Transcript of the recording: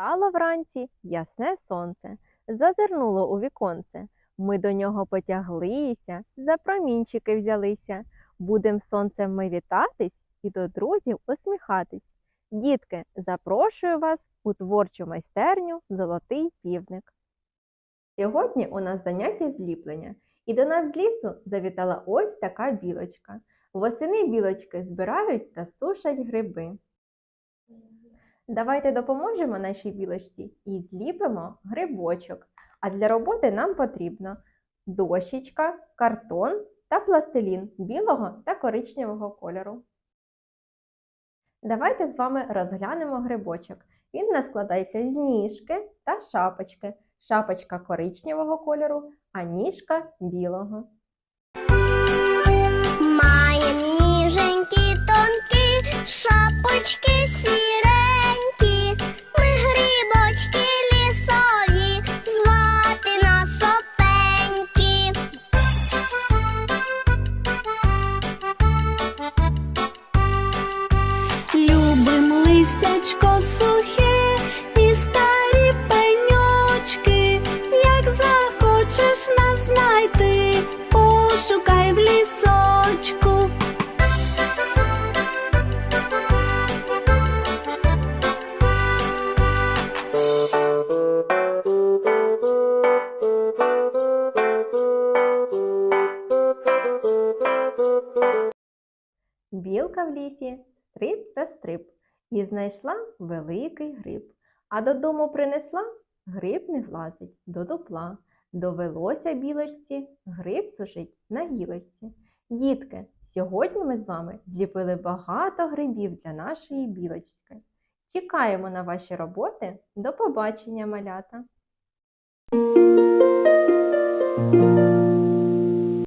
Встало вранці ясне сонце, зазирнуло у віконце. Ми до нього потяглися, за промінчики взялися. Будем сонцем ми вітатись і до друзів усміхатись. Дітки, запрошую вас у творчу майстерню Золотий півник. Сьогодні у нас заняття зліплення, і до нас з лісу завітала ось така білочка. Восени білочки збирають та сушать гриби. Давайте допоможемо нашій білочці і зліпимо грибочок. А для роботи нам потрібно дощечка, картон та пластилін білого та коричневого кольору. Давайте з вами розглянемо грибочок. Він у нас складається з ніжки та шапочки. Шапочка коричневого кольору, а ніжка білого. Маєм ніженькі тонкі, шапочки сіренькі, захочеш нас знайти, пошукай в лісочку. Білка в лісі стрип та стрип і знайшла великий гриб. А додому принесла гриб не влазить до дупла. Довелося білочці гриб сушить на гілочці. Дітки, сьогодні ми з вами зліпили багато грибів для нашої білочки. Чекаємо на ваші роботи. До побачення, малята!